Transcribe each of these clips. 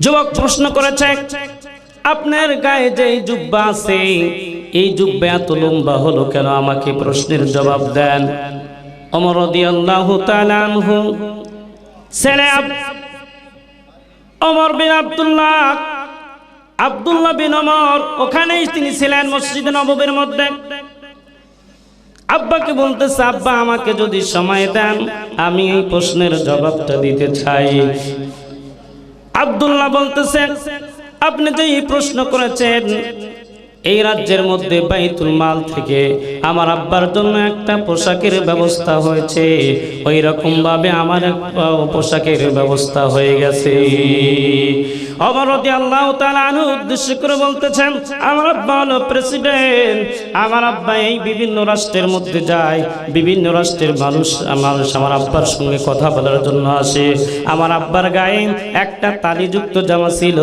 যুবক প্রশ্ন করেছে, আপনার গায়ে যে জুব্বা আছে, এই জুব্বা এত লম্বা হলো কেন? আমাকে প্রশ্নের জবাব দেন। অমর আনহু, ছেলে অমর বিন আব্দুল্লাহ আব্দুল্লাহ বিন অমর ওখানেই তিনি ছিলেন মসজিদ নববীর মধ্যে। আব্বাকে বলতেছে, আব্বা, আমাকে যদি সময় দেন, আমি এই প্রশ্নের জবাবটা দিতে চাই। আব্দুল্লাহ বলতেছেন, আপনি যে প্রশ্ন করেছেন, এই রাজ্যের মধ্যে বাইতুল মাল থেকে আমার আব্বার জন্য একটা পোশাকের ব্যবস্থা হয়েছে। ওই রকম ভাবে আমার একটা পোশাকের ব্যবস্থা হয়ে গেছে। অমরদি আল্লাহ তালু উদ্দেশ্য করে বলতেছেন, আমার আব্বা হলো প্রেসিডেন্ট। আমার আব্বা এই বিভিন্ন রাষ্ট্রের মধ্যে যায়। বিভিন্ন রাষ্ট্রের মানুষ মানুষ আমার আব্বার সঙ্গে কথা বলার জন্য আসে। আমার আব্বার গায়ে একটা তালিযুক্ত জামা ছিল।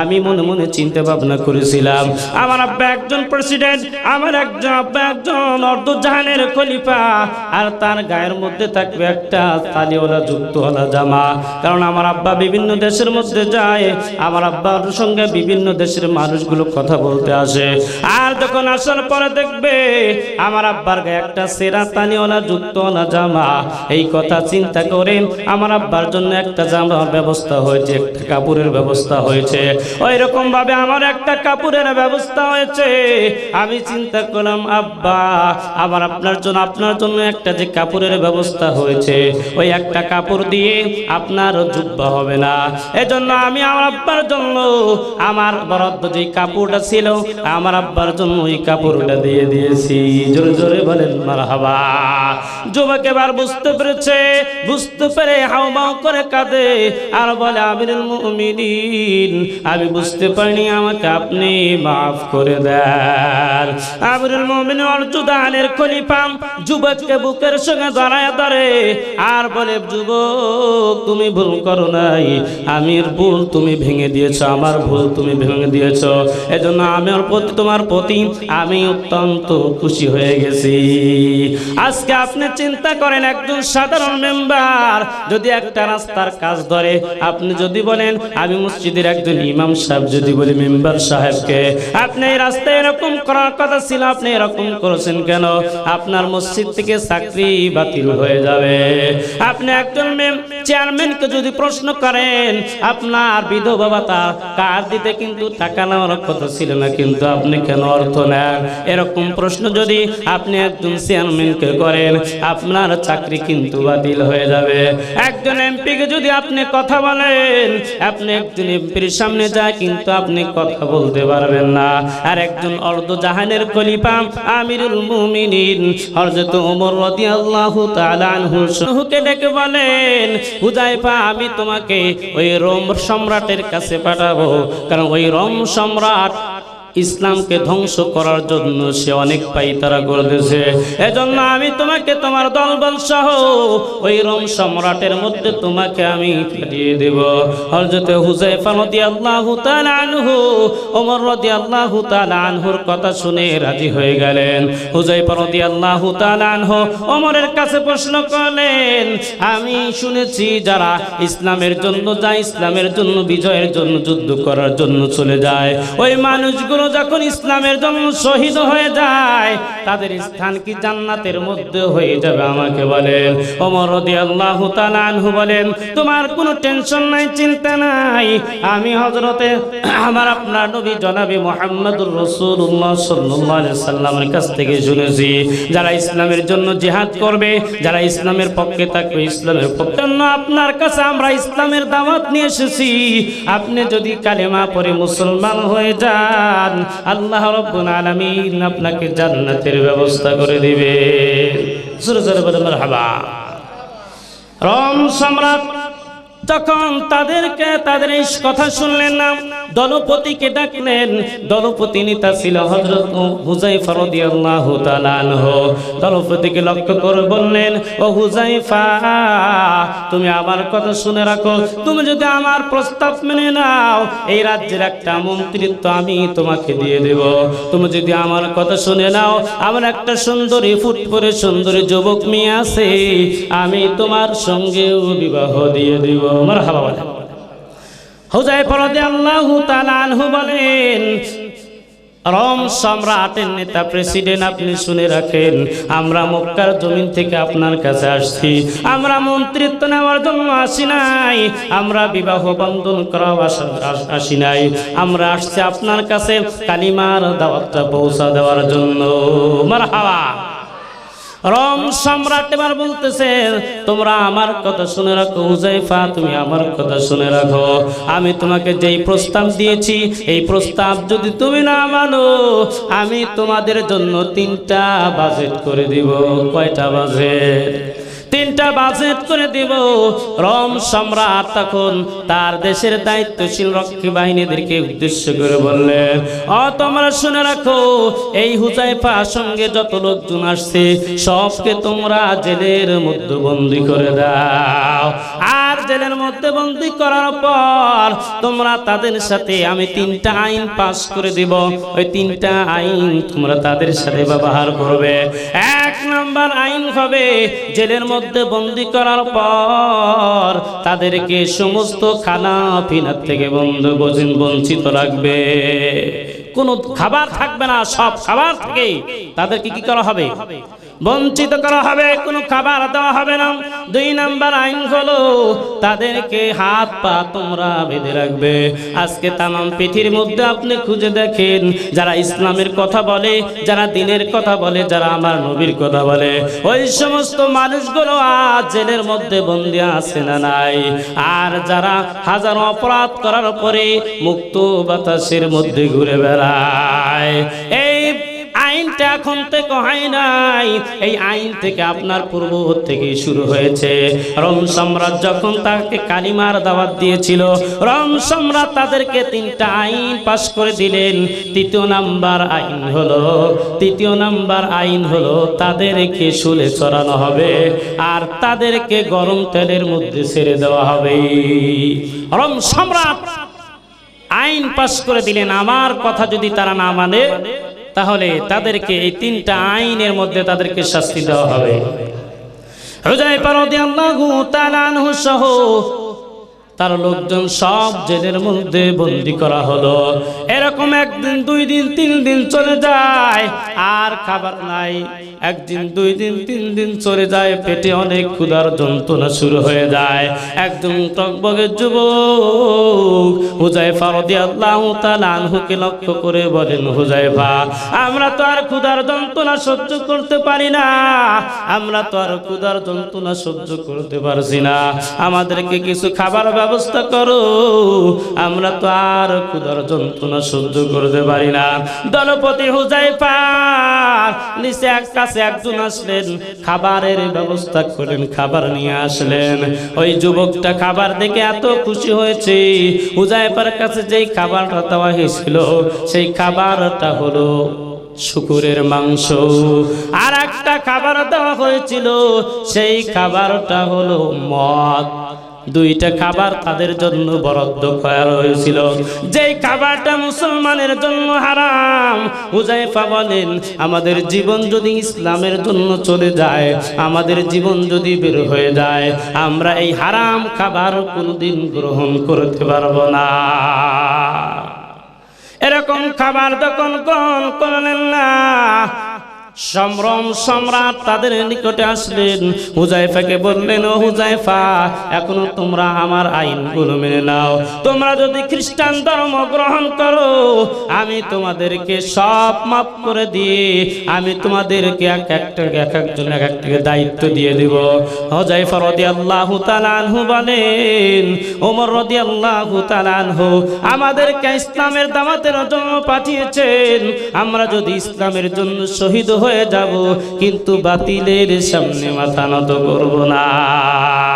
আমি মনে মনে চিন্তা ভাবনা করেছিলাম, আমার আব্বা একজন প্রেসিডেন্ট, আমার একজন আব্বা একজন অর্ধজাহানের খলিফা। আর তার গায়ের মধ্যে থাকবে একটা তালিওয়ালা যুক্তওয়ালা জামা। কারণ আমার আব্বা বিভিন্ন দেশের মধ্যে যায়। আমার আব্বার সঙ্গে বিভিন্ন দেশের মানুষগুলো কথা বলতে আসে। আর যখন আসার পরে দেখবে আমার আব্বার গায়ে একটা সেরা তালিওয়ালা যুক্তওয়ালা জামা। এই কথা চিন্তা করে আমার আব্বার জন্য একটা জামার ব্যবস্থা হয়েছে, একটা কাপড়ের ব্যবস্থা হয়েছে। ওই রকম ভাবে আমার একটা কাপড়ের ব্যবস্থা হয়েছে। আমি চিন্তা করলাম, আব্বা, আমার আপনার জন্য আপনার জন্য একটা যে কাপড়ের ব্যবস্থা হয়েছে, ওই একটা কাপড় দিয়ে আপনার জুব্বা হবে না। এজন্য আমি আমার আব্বার জন্য। আমার বরাদ্দ যে কাপড়টা ছিল, আমার আব্বার জন্য ওই কাপড়টা দিয়ে দিয়েছি। জোরে জোরে বলেন, মারহাবা। যুবক এবার বুঝতে পেরেছে, বুঝতে পেরে হাউমাউ করে কাঁদে। আর বলে, আমিরুল মুমিনিন, আমি বুঝতে পারিনি আমাকে আপনি মাফ করে দেন। আমিরুল মুমিনিন অর্জুদানের খলিফা যুবককে বুকের সঙ্গে দাঁড়ায় ধরে, আর বলে, যুবক, তুমি ভুল করো নাই। আমির ভুল তুমি ভেঙে দিয়েছ, আমার ভুল তুমি ভেঙে দিয়েছ। এজন্য আমার প্রতি তোমার প্রতি আমি অত্যন্ত খুশি হয়ে গেছি। আজকে আপনি চিন্তা করেন, একজন সাধারণ মেম্বার যদি একটা রাস্তার কাজ ধরে, আপনি যদি বলেন, আমি মসজিদের একজন ইমাম সাহেব, যদি বলি মেম্বার সাহেবকে, আপনি এই রাস্তায় এরকম করার কথা ছিল, আপনি এরকম করেছেন কেন? আপনার মসজিদ থেকে চাকরি বাতিল হয়ে যাবে। আপনি একজন চেয়ারম্যানকে যদি প্রশ্ন করেন, আপনার বিধবা ভাতা কার দিতে কিন্তু টাকা নেওয়ার কথা ছিল না, কিন্তু আপনি কেন অর্থ নেন? এরকম প্রশ্ন যদি আপনি একজন চেয়ারম্যানকে করেন, আপনার চাকরি কিন্তু বাতিল হয়ে যাবে। একজন এমপিকে যদি আপনি কথা বলেন, আপনি একজন এমপির সামনে যায়, কিন্তু আপনি কথা বলতে পারবেন না। আর একজন অর্ধ জাহানের খলিফা আমিরুল মুমিনিন, হযরত ওমর রাদিয়াল্লাহু তাআলা আনহু ডেকে বলেন হুজাইফা আমি তোমাকে ওই রোম সম্রাটের কাছে পাঠাবো। কারণ ওই রোম সম্রাট ইসলামকে ধ্বংস করার জন্য সে অনেক পাইতারা করতেছে। এজন্য আমি তোমাকে, তোমার দলবল সহ ওই রোম সম্রাটের মধ্যে তোমাকে আমি ফিরিয়ে দেব। হযরতে হুজাইফা রাদিয়াল্লাহু তাআলা আনহু, ওমর রাদিয়াল্লাহু তাআলা আনহুর কথা শুনে রাজি হয়ে গেলেন। হুজাইফা রাদিয়াল্লাহু তাআলা আনহু ওমরের কাছে প্রশ্ন করলেন, আমি শুনেছি যারা ইসলামের জন্য যায়, ইসলামের জন্য, বিজয়ের জন্য, যুদ্ধ করার জন্য চলে যায়। ওই মানুষগুলো যখন ইসলামের জন্য শহীদ হয়ে যায়, তাদের স্থান কি জান্নাতের মধ্যে হয়ে যাবে আমাকে বলেন? ওমর রাদিয়াল্লাহু বলেন, তোমার কোনো টেনশন নাই, চিন্তা নাই। আমি হযরতে আমার আপনার নবী জনাবি মুহাম্মদুর আলাইহি সাল্লামের কাছ থেকে শুনেছি। যারা ইসলামের জন্য জিহাদ করবে, যারা ইসলামের পক্ষে থাকবে, ইসলামের পক্ষে আপনার কাছে আমরা ইসলামের দাওয়াত নিয়ে এসেছি। আপনি যদি কালেমা পরে মুসলমান হয়ে যান আল্লাহ রব্বুল আলামিন আপনাকে জান্নাতের ব্যবস্থা করে দিবে। জোরে জোরে বলে মারহাবা। রম সম্রাট তখন তাদেরকে, তাদের এই কথা শুনলেন না দলপতিকে ডাকলেন। দলপতি নেতা ছিল হযরত হুজাইফা রাদিয়াল্লাহু তাআলা আনহু। দলপতিকে লক্ষ্য করে বললেন, ও হুজাইফা তুমি আমার কথা শুনে রাখো। তুমি যদি আমার প্রস্তাব মেনে নাও, এই রাজ্যের একটা মন্ত্রিত্ব আমি তোমাকে দিয়ে দেব। তুমি যদি আমার কথা শুনে নাও, আমার একটা সুন্দরী ফুটপরে সুন্দরী যুবক মেয়ে আছে, আমি তোমার সঙ্গেও বিবাহ দিয়ে দিব। আমার হাবা হুজাই পরদে আল্লাহ তালানহু বলেন, রম সম্রাটের নেতা প্রেসিডেন্ট আপনি শুনে রাখেন, আমরা মক্কার জমিন থেকে আপনার কাছে আসছি। আমরা মন্ত্রিত্ব নেওয়ার জন্য আসি নাই, আমরা বিবাহ বন্ধন করাও আস- নাই। আমরা আসছি আপনার কাছে কালিমার দাওয়াতটা পৌঁছা দেওয়ার জন্য। মার হাওয়া রম সম্রাট এবার বলতেছে, তোমরা আমার কথা শুনে রাখো হুজাইফা তুমি আমার কথা শুনে রাখো। আমি তোমাকে যেই প্রস্তাব দিয়েছি, এই প্রস্তাব যদি তুমি না মানো, আমি তোমাদের জন্য তিনটা বাজেট করে দিব। কয়টা বাজেট? তিনটা বাজেট করে দিব। রম সম্রাট তখন তার দেশের দায়িত্বশীল রক্ষী বাহিনীদেরকে উদ্দেশ্য করে বললেন, অ, তোমরা শুনে রাখো, এই হুজাইফা সঙ্গে যত লোকজন আসছে, সবকে তোমরা জেলের মধ্যে বন্দি করে দাও। আর জেলের মধ্যে বন্দি করার পর তোমরা তাদের সাথে আমি তিনটা আইন পাস করে দিব। ওই তিনটা আইন তোমরা তাদের সাথে ব্যবহার করবে। এক নাম্বার আইন হবে, জেলের মধ্যে বন্দি করার পর তাদেরকে সমস্ত খানা পিনার থেকে বন্ধ বোঝেন বঞ্চিত রাখবে। কোনো খাবার থাকবে না, সব খাবার থেকে তাদেরকে কি করা হবে? বঞ্চিত করা হবে, কোনো খাবার দেওয়া হবে না। দুই নাম্বার আইন হলো, তাদেরকে হাত পা তোমরা বেঁধে রাখবে। আজকে তামাম পৃথিবীর মধ্যে আপনি খুঁজে দেখেন, যারা ইসলামের কথা বলে, যারা দিনের কথা বলে, যারা আমার নবীর কথা বলে। ওই সমস্ত মানুষগুলো আজ জেলের মধ্যে বন্দি আছে না নাই? আর যারা হাজার অপরাধ করার পরে মুক্ত বাতাসের মধ্যে ঘুরে বেড়ায়, এই আইনটা এখন থেকে হয় নাই। এই আইন থেকে আপনার পূর্ব থেকে শুরু হয়েছে। রম সম্রাট যখন তাকে কালিমার দাওয়াত দিয়েছিল, রম সম্রাট তাদেরকে তিনটা আইন পাশ করে দিলেন। তৃতীয় নাম্বার আইন হলো, তৃতীয় নাম্বার আইন হলো, তাদেরকে শুলে চড়ানো হবে আর তাদেরকে গরম তেলের মধ্যে ছেড়ে দেওয়া হবে। রম সম্রাট আইন পাশ করে দিলেন। আমার কথা যদি তারা না মানে তাহলে তাদেরকে এই তিনটা আইনের মধ্যে তাদেরকে শাস্তি দেওয়া হবে। হুজাইফা রাদিয়াল্লাহু তাআলা আনহু সহ তার লোকজন সব জেলের মধ্যে বন্দি করা হলো। এরকম একদিন, দুই দিন, তিন দিন চলে যায়, আর খাবার নাই। একদিন, দুই দিন, তিন দিন চলে যায়, পেটে অনেক ক্ষুধার যন্ত্রণা শুরু হয়ে যায়। একজন টকবগের যুবক হুজাইফা রাদিয়াল্লাহু তাআলা আনহুকে লক্ষ্য করে বলেন, হুজাইফা, আমরা তো আর ক্ষুধার যন্ত্রণা সহ্য করতে পারি না। আমরা তো আর ক্ষুধার যন্ত্রণা সহ্য করতে পারছি না। আমাদেরকে কিছু খাবার ব্যবস্থা করো। আমরা তো আর ক্ষুধার যন্ত্রণা সহ্য করতে পারি না। দলপতি হুজাইফা নিচে এক কাছে একজন আসলেন। খাবারের ব্যবস্থা করেন খাবার নিয়ে আসলেন। ওই যুবকটা খাবার দেখে এত খুশি হয়েছে। হুজাইফার কাছে যেই খাবারটা দেওয়া হয়েছিল, সেই খাবারটা হলো শুকুরের মাংস। আর একটা খাবার দেওয়া হয়েছিল, সেই খাবারটা হলো মদ। দুইটা খাবার তাদের জন্য বরাদ্দ করা হয়েছিল। যেই খাবারটা মুসলমানের জন্য হারাম হুজাইফা বলেন, আমাদের জীবন যদি ইসলামের জন্য চলে যায়, আমাদের জীবন যদি বের হয়ে যায়, আমরা এই হারাম খাবার কোনদিন গ্রহণ করতে পারব না। এরকম খাবার যখন গ্রহণ করলেন না সম্ভ্রম সম্রাট তাদের নিকটে আসলেন। হুজাইফাকে বললেন, ও হুজাইফা, এখনও তোমরা আমার আইনগুলো মেনে নাও। তোমরা যদি খ্রিস্টান ধর্ম গ্রহণ করো, আমি তোমাদেরকে সব মাফ করে দিয়ে, আমি তোমাদেরকে এক একটা এক একজন এক একটাকে দায়িত্ব দিয়ে দিব। হুজাইফা রাদিয়াল্লাহু তাআলা আনহু বলেন, ওমর রাদিয়াল্লাহু তাআলা আনহু আমাদেরকে ইসলামের দাওয়াতের জন্য পাঠিয়েছেন। আমরা যদি ইসলামের জন্য শহীদ হয়ে যাব, কিন্তু বাতিলের সামনে মাথা নত করব না।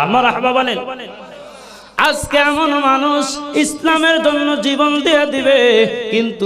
আমার আহবা বলেন। আজকে এমন মানুষ ইসলামের জন্য জীবন দিয়ে দিবে, কিন্তু